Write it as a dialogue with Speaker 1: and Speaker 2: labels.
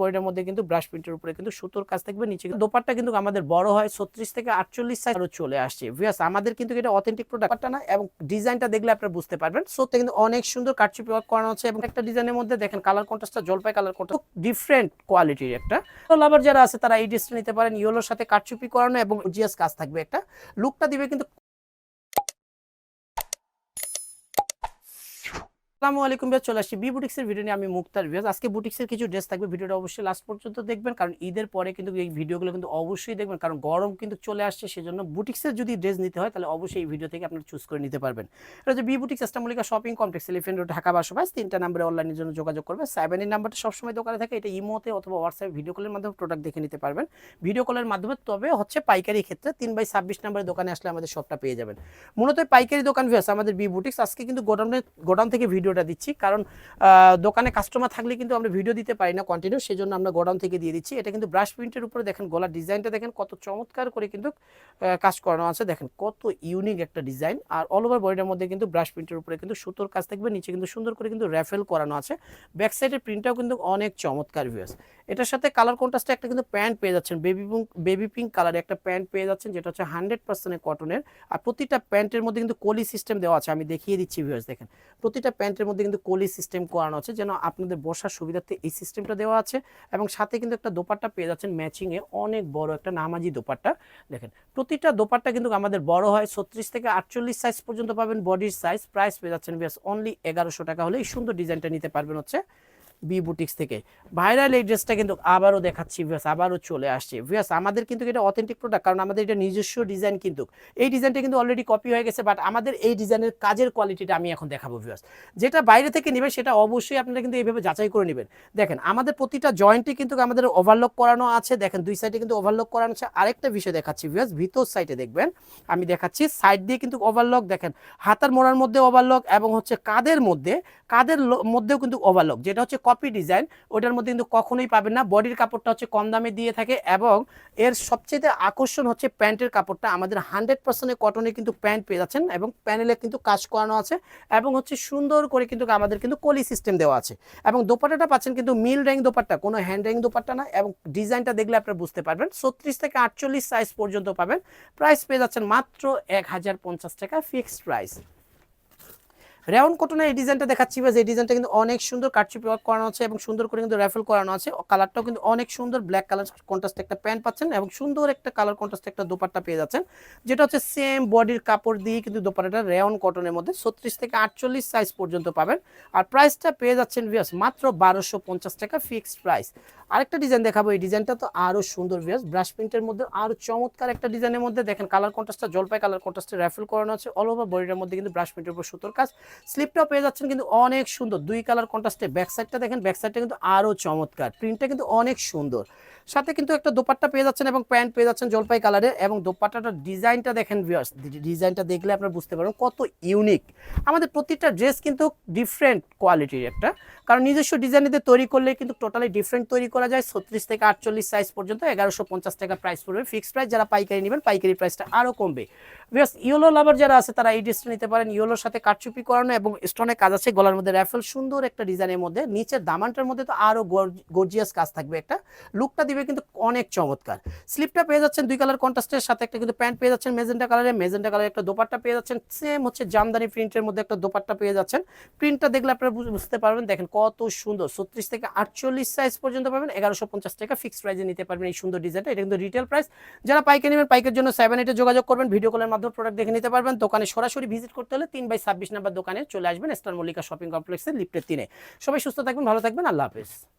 Speaker 1: বডিটার মধ্যে কিন্তু ব্রাশ প্রিন্টের উপরে কিন্তু সুতোর কাজ থাকবে, নিচে দোপাট্টা কিন্তু আমাদের বড় হয়, ছত্রিশ থেকে আটচল্লিশ সাইজ চলে আসছে। ভিয়াস আমাদের কিন্তু এটা অথেন্টিক প্রোডাক্টটা না, এবং ডিজাইনটা দেখলে আপনারা বুঝতে পারবেন। সত্যি কিন্তু অনেক সুন্দর কাটচুপি ওয়ার্ক করানো হচ্ছে এবং একটা ডিজাইনের মধ্যে দেখেন কালার কন্ট্রাস্টটা জলপাই কালার কন্ট্রাস্ট ডিফারেন্ট কোয়ালিটির একটা। তো লাভার যারা আছে, তারা এই ড্রেসটা নিতে পারেন ইয়েলোর সাথে কাটচুপি করানো এবং জিএস কাজ থাকবে একটা। লুকটা দিবে কিন্তু আসসালামু আলাইকুম ভাই চলে আসছি বি বুটিক্সের ভিডিও নিয়ে। আমি মুক্তার ভিউজ আজকে বুটিক্সের কিছু ড্রেস থাকবে, ভিডিওটা অবশ্যই লাস্ট পর্যন্ত দেখবেন, কারণ ঈদের পরে কিন্তু এই ভিডিওগুলো কিন্তু অবশ্যই দেখবেন, কারণ গরম কিন্তু চলে আসছে, সেজন্য বুটিক্সের যদি ড্রেস নিতে হয়, তাহলে অবশ্যই এই ভিডিও থেকে আপনারা চুজ করে নিতে পারবেন। এটা হচ্ছে B boutiques আস্টামলিকা shopping complex Elephant Road Dhaka বাসবাস তিনটা নাম্বারে অনলাইনের জন্য যোগাযোগ করবে। সেভেনের নাম্বারটা সবসময় দোকানে থাকে। এটা ইমোতে অথবা হোয়াটসঅ্যাপ ভিডিও কলের মাধ্যমে প্রোডাক্ট দেখে নিতে পারবেন। ভিডিও কলের মাধ্যমে, তবে হচ্ছে পাইকারি ক্ষেত্রে তিন বাই ছাব্বিশ নাম্বারের দোকানে আসলে আমাদের সবটা পেয়ে যাবেন। মূলত পাইকারি দোকান ভিউস আমাদের বি বুটিক্স আজকে কিন্তু গোডাউনে, গোডাউন থেকে ভিডিওটা দিচ্ছি। কারণ দোকানে কাস্টমার থাকলে কিন্তু আমরা ভিডিও দিতে পারি না কন্টিনিউ সেই জন্য আমরা গোডাউন থেকে দিয়ে দিচ্ছি। এটা কিন্তু ব্রাশ প্রিন্টের উপরে দেখেন, গলার ডিজাইনটা দেখেন, কত চমৎকার করে কিন্তু কাজ করানো আছে। দেখেন, কত ইউনিক একটা ডিজাইন আর অল ওভার বডিটার মধ্যে কিন্তু ব্রাশ প্রিন্টের উপরে কিন্তু সুতোর কাজ থাকবে, নিচে কিন্তু সুন্দর করে কিন্তু র্যাফেল করানো আছে। ব্যাক সাইডের প্রিন্টটাও কিন্তু অনেক চমৎকার ভিউস এটার সাথে কালার কন্ট্রাস্টে একটা কিন্তু প্যান্ট পেয়ে যাচ্ছেন বেবি বেবি পিঙ্ক কালারে একটা প্যান্ট পেয়ে যাচ্ছেন, যেটা হচ্ছে হান্ড্রেড পার্সেন্টের কটনের আর প্রতিটা প্যান্টের মধ্যে কিন্তু কলি সিস্টেম দেওয়া আছে, আমি দেখিয়ে দিচ্ছি ভিউস দেখেন। প্রতিটা প্যান্টের মধ্যে কিন্তু কলি সিস্টেম করানো আছে, যেন আপনাদের বসার সুবিধার্থে এই সিস্টেমটা দেওয়া আছে এবং সাথে কিন্তু একটা দোপাট্টা পেয়ে যাচ্ছেন ম্যাচিংয়ে অনেক বড় একটা নামাজি দোপাট্টা। দেখেন, প্রতিটা দোপাট্টা কিন্তু আমাদের বড় হয় ছত্রিশ থেকে আটচল্লিশ সাইজ পর্যন্ত পাবেন বডির সাইজ প্রাইস পেয়ে যাচ্ছেন বেশ অনলি এগারোশো টাকা হলে এই সুন্দর ডিজাইনটা নিতে পারবেন হচ্ছে। বি বুটিক্স থেকে। ভাইরাল এই ড্রেসটা কিন্তু আবারও দেখাচ্ছি ভিয়াস আবারও চলে আসছে। ভিয়াস আমাদের কিন্তু এটা অথেন্টিক প্রোডাক্ট কারণ আমাদের এটা নিজস্ব ডিজাইন কিন্তু। এই ডিজাইনটা কিন্তু অলরেডি কপি হয়ে গেছে বাট আমাদের এই ডিজাইনের কাজের কোয়ালিটিটা আমি এখন দেখাবো ভিয়াস যেটা বাইরে থেকে নেবেন সেটা অবশ্যই আপনারা কিন্তু এইভাবে যাচাই করে নেবেন। দেখেন, আমাদের প্রতিটা জয়েন্টে কিন্তু আমাদের ওভারলক করানো আছে। দেখেন, দুই সাইডে কিন্তু ওভারলক করানো আছে। আরেকটা বিষয় দেখাচ্ছি ভিয়াস ভিতর সাইডে দেখবেন, আমি দেখাচ্ছি। সাইড দিয়ে কিন্তু ওভারলক দেখেন, হাতার মোড়ার মধ্যে ওভারলক এবং হচ্ছে কাদের মধ্যে কাদের মধ্যেও কিন্তু ওভারলক যেটা হচ্ছে কপি ডিজাইন ওটার মধ্যে কিন্তু কখনোই পাবেন না। বডির কাপড়টা হচ্ছে কম দামে দিয়ে থাকে এবং এর সবচেয়ে আকর্ষণ হচ্ছে প্যান্টের কাপড়টা। আমাদের হান্ড্রেড পার্সেন্টের কটনে কিন্তু প্যান্ট পেয়ে যাচ্ছেন এবং প্যানেলে কিন্তু কাজ করানো আছে এবং হচ্ছে সুন্দর করে কিন্তু আমাদের কিন্তু কলি সিস্টেম দেওয়া আছে। এবং দোপাট্টাটা পাচ্ছেন কিন্তু মিল র্যাং দোপাট্টা, কোনো হ্যান্ড র্যাং দোপাট্টা না এবং ডিজাইনটা দেখলে আপনারা বুঝতে পারবেন। ছত্রিশ থেকে আটচল্লিশ সাইজ পর্যন্ত পাবেন। প্রাইস পেয়ে যাচ্ছেন মাত্র এক হাজার পঞ্চাশ টাকা ফিক্সড প্রাইস রেওন কটনের এই ডিজাইনটা দেখাচ্ছি বা এই ডিজাইনটা কিন্তু অনেক সুন্দর কাটচুপি ওয়ার্ক করানো আছে এবং সুন্দর করে কিন্তু র্যাফেল করানো আছে। কালারটাও কিন্তু অনেক সুন্দর ব্ল্যাক কালার কন্ট্রাস্ট একটা প্যান্ট পাচ্ছেন এবং সুন্দর একটা কালার কন্ট্রাস্ট একটা দোপাট্টা পেয়ে যাচ্ছেন। যেটা হচ্ছে সেম বডির কাপড় দিয়ে কিন্তু দোপাট্টাটা রেওন কটনের মধ্যে ছত্রিশ থেকে আটচল্লিশ সাইজ পর্যন্ত পাবেন। আর প্রাইসটা পেয়ে যাচ্ছেন ভিয়াস মাত্র বারোশো পঞ্চাশ টাকা ফিক্সড প্রাইস আরেকটা ডিজাইন দেখাবো, এই ডিজাইনটা তো আরও সুন্দর ভিয়াস ব্রাশ প্রিন্টের মধ্যে আরও চমৎকার একটা ডিজাইনের মধ্যে দেখেন কালার কন্ট্রাস্টটা জলপাই কালার কন্ট্রাস্টে র্যাফেল করানো আছে। অল ওভার বডিটার মধ্যে কিন্তু ব্রাশ প্রিন্টের উপর সুতোর কাজ। স্লিপটাও পেয়ে যাচ্ছেন কিন্তু অনেক সুন্দর। দুই কালার কন্ট্রাস্টে ব্যাক সাইডটা দেখেন ব্যাক সাইডটা কিন্তু আরও চমৎকার। প্রিন্টটা কিন্তু অনেক সুন্দর। সাথে কিন্তু একটা দোপাট্টা পেয়ে যাচ্ছেন এবং প্যান্ট পেয়ে যাচ্ছেন জলপাই কালারের এবং দোপাট্টাটার ডিজাইনটা দেখেন ভিউয়ার্স ডিজাইনটা দেখলে আপনারা বুঝতে পারবেন কত ইউনিক আমাদের প্রতিটা ড্রেস কিন্তু ডিফারেন্ট কোয়ালিটির একটা। কারণ নিজস্ব ডিজাইনেদের তৈরি করলে কিন্তু টোটালি ডিফারেন্ট তৈরি করা যায়। ছত্রিশ থেকে আটচল্লিশ সাইজ পর্যন্ত এগারোশো পঞ্চাশ টাকা প্রাইস পড়বে। ফিক্সড প্রাইস যারা পাইকারি নেবেন, পাইকারি প্রাইসটা আরও কমবে। বিকজ ইয়েলো লাভার যারা আছে, তারা এই ড্রেসটা নিতে পারেন। ইয়েলোর সাথে কাটচুপি করানো এবং স্টোনের কাজ আছে, গলার মধ্যে র্যাফেল সুন্দর একটা ডিজাইনের মধ্যে। নিচের দামানটার মধ্যে তো আরও গর্জিয়াস কাজ থাকবে একটা। লুকটা দিবে কিন্তু অনেক চমৎকার। স্লিপটা পেয়ে যাচ্ছেন দুই কালার কন্ট্রাস্টের সাথে একটা কিন্তু প্যান্ট পেয়ে যাচ্ছেন মেজেন্টা কালারের মেজেন্টা কালারের একটা দোপাট্টা পেয়ে যাচ্ছেন। সেম হচ্ছে জামদানি প্রিন্টের মধ্যে একটা দোপাট্টা পেয়ে যাচ্ছেন। প্রিন্টটা দেখলে আপনারা বুঝতে পারবেন, দেখেন কত সুন্দর। ছত্রিশ থেকে আটচল্লিশ সাইজ পর্যন্ত পাবেন, এগারোশো পঞ্চাশ টাকা ফিক্সড প্রাইসে নিতে পারবেন এই সুন্দর ডিজাইনটা এটা কিন্তু রিটেল প্রাইস যারা পাইকারি নেবেন পাইকের জন্য সেভেন এইটে যোগাযোগ করবেন ভিডিও কলের মাধ্যমে প্রোডাক্ট দেখে নিতে পারবেন। দোকানে সরাসরি ভিজিট করতে হলে তিন বাই ছাব্বিশ নাম্বার দোকানে চলে আসবেন। স্টার মল্লিকা শপিং কমপ্লেক্সের লিফটের তিনে সবাই সুস্থ থাকবেন, ভালো থাকবেন। আল্লাহ হাফেজ।